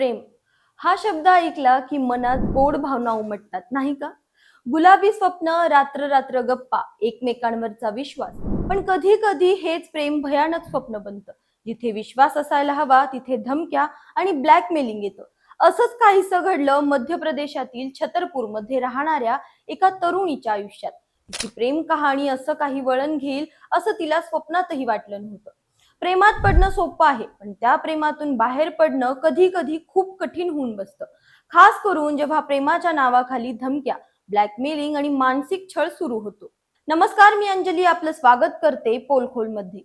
प्रेम. हा शब्द ऐकला की मनात गोड भावना उमटतात नाही का? गुलाबी स्वप्न रात्र रात्र गप्पा एकमेकांवरचा विश्वास. पण कधी कधी हेच प्रेम भयानक स्वप्न बनतं. जिथे विश्वास असायला हवा तिथे धमक्या आणि ब्लॅकमेलिंग येतं. असंच काहीसं घडलं मध्य प्रदेशातील छतरपूरमध्ये राहणाऱ्या एका तरुणीच्या आयुष्यात. तिची प्रेम कहाणी असं काही वळण घेईल असं तिला स्वप्नातही वाटलं नव्हतं. प्रेमात पडणं सोपं आहे पण त्या प्रेमातून बाहेर पडणं कधी कधी खूप कठीण होऊन बसतं. खास करून जेव्हा प्रेमाच्या नावाखाली धमक्या ब्लॅकमेलिंग आणि मानसिक छळ सुरू होतो. नमस्कार मी अंजली आपलं स्वागत करते पोलखोलमध्ये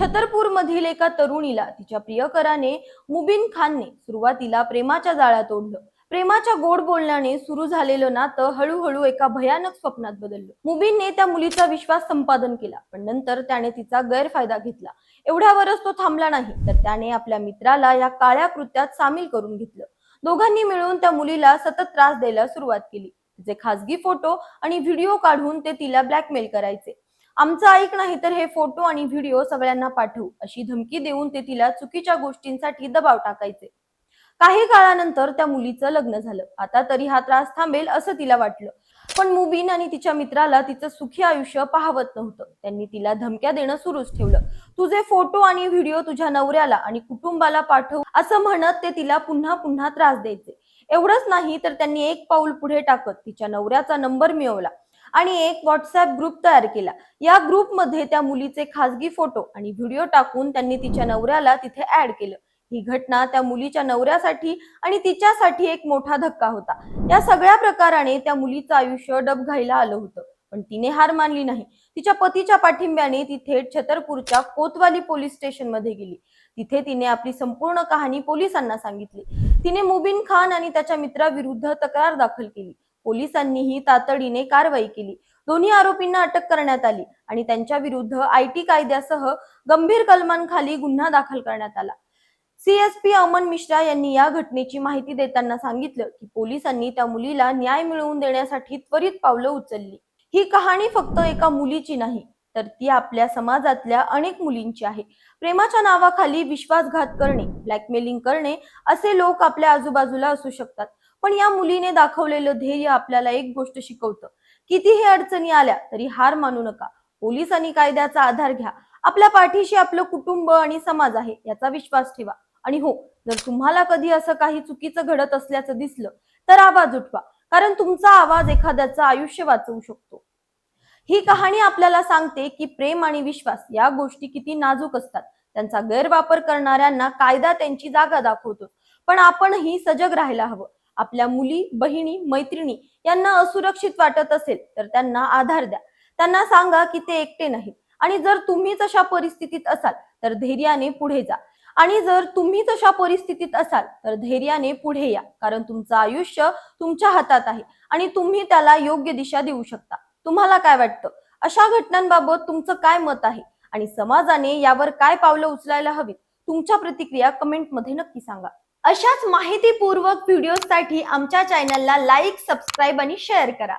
छतरपूर मधील एका तरुणीला तिच्या प्रियकराने मुबिन खानने सुरुवातीला प्रेमाच्या जाळ्यात ओढलं प्रेमाच्या गोड बोलण्याने सुरू झालेलं नातं हळूहळू एका भयानक स्वप्नात बदललं. मुबीनने त्या मुलीचा विश्वास संपादन केला पण नंतर त्याने तिचा गैरफायदा घेतला. एवढ्यावरच तो थांबला नाही तर त्याने आपल्या मित्राला या काळ्या कृत्यात सामील करून घेतलं. दोघांनी मिळून त्या मुलीला सतत त्रास द्यायला सुरुवात केली. तिचे खासगी फोटो आणि व्हिडिओ काढून ते तिला ब्लॅकमेल करायचे. आमचं ऐक नाही तर हे फोटो आणि व्हिडिओ सगळ्यांना पाठवू अशी धमकी देऊन ते तिला चुकीच्या गोष्टींसाठी दबाव टाकायचे. काही काळानंतर त्या मुलीचं लग्न झालं. आता तरी हा त्रास थांबेल असं तिला वाटलं. पण मुबीन आणि तिच्या मित्राला तिचं सुखी आयुष्य पाहवत नव्हतं. त्यांनी तिला धमक्या देणं सुरूच ठेवलं. तुझे फोटो आणि व्हिडिओ तुझ्या नवऱ्याला आणि कुटुंबाला पाठव असं म्हणत ते तिला पुन्हा पुन्हा त्रास द्यायचे. एवढंच नाही तर त्यांनी एक पाऊल पुढे टाकत तिच्या नवऱ्याचा नंबर मिळवला आणि एक व्हॉट्सअप ग्रुप तयार केला. या ग्रुपमध्ये त्या मुलीचे खासगी फोटो आणि व्हिडिओ टाकून त्यांनी तिच्या नवऱ्याला तिथे ऍड केलं. ही घटना त्या मुलीच्या नवऱ्यासाठी आणि तिच्यासाठी एक मोठा धक्का होता. या सगळ्या प्रकाराने त्या मुलीचं आयुष्य डबघाईला आलं होतं. पण तिने हार मानली नाही. तिच्या पतीच्या पाठिंब्याने ती थेट छतरपूरच्या कोतवाली पोलीस स्टेशनमध्ये गेली. तिथे तिने आपली संपूर्ण कहाणी पोलिसांना सांगितली. तिने मुबिन खान आणि त्याच्या मित्राविरुद्ध तक्रार दाखल केली. पोलिसांनीही तातडीने कारवाई केली. दोन्ही आरोपींना अटक करण्यात आली आणि त्यांच्या विरुद्ध आय टी कायद्यासह गंभीर कलमांखाली गुन्हा दाखल करण्यात आला. सीएसपी अमन मिश्रा यांनी या घटनेची माहिती देताना सांगितलं की पोलिसांनी त्या मुलीला न्याय मिळवून देण्यासाठी त्वरित पावलं उचलली. ही कहाणी फक्त एका मुलीची नाही तर ती आपल्या समाजातल्या अनेक मुलींची आहे. प्रेमाच्या नावाखाली विश्वासघात करणे ब्लॅकमेलिंग करणे असे लोक आपल्या आजूबाजूला असू शकतात. पण या मुलीने दाखवलेलं ध्येय आपल्याला एक गोष्ट शिकवतं. कितीही अडचणी आल्या तरी हार मानू नका. पोलिसांनी कायद्याचा आधार घ्या. आपल्या पाठीशी आपलं कुटुंब आणि समाज आहे याचा विश्वास ठेवा. आणि हो जर तुम्हाला कधी असं काही चुकीचं घडत असल्याचं दिसलं तर आवाज उठवा. कारण तुमचा आवाज एखाद्याचं आयुष्य वाचवू शकतो. ही कहाणी आपल्याला सांगते की प्रेम आणि विश्वास या गोष्टी किती नाजूक असतात. त्यांचा गैरवापर करणाऱ्यांना कायदा त्यांची जागा दाखवतो. पण आपणही सजग राहायला हवं. आपल्या मुली बहिणी मैत्रिणी यांना असुरक्षित वाटत असेल तर त्यांना आधार द्या. त्यांना सांगा की ते एकटे नाहीत आणि जर तुम्हीच अशा परिस्थितीत असाल तर धैर्याने पुढे जा. आणि जर तुम्ही तशा परिस्थितीत असाल तर धैर्याने पुढे या. कारण तुमचं आयुष्य तुमच्या हातात आहे आणि तुम्ही त्याला योग्य दिशा देऊ शकता. तुम्हाला काय वाटतं? अशा घटनांबाबत तुमचं काय मत आहे? आणि समाजाने यावर काय पावलं उचलायला हवीत? तुमच्या प्रतिक्रिया कमेंटमध्ये नक्की सांगा. अशाच माहितीपूर्वक व्हिडिओसाठी आमच्या चॅनलला लाईक सबस्क्राईब आणि शेअर करा.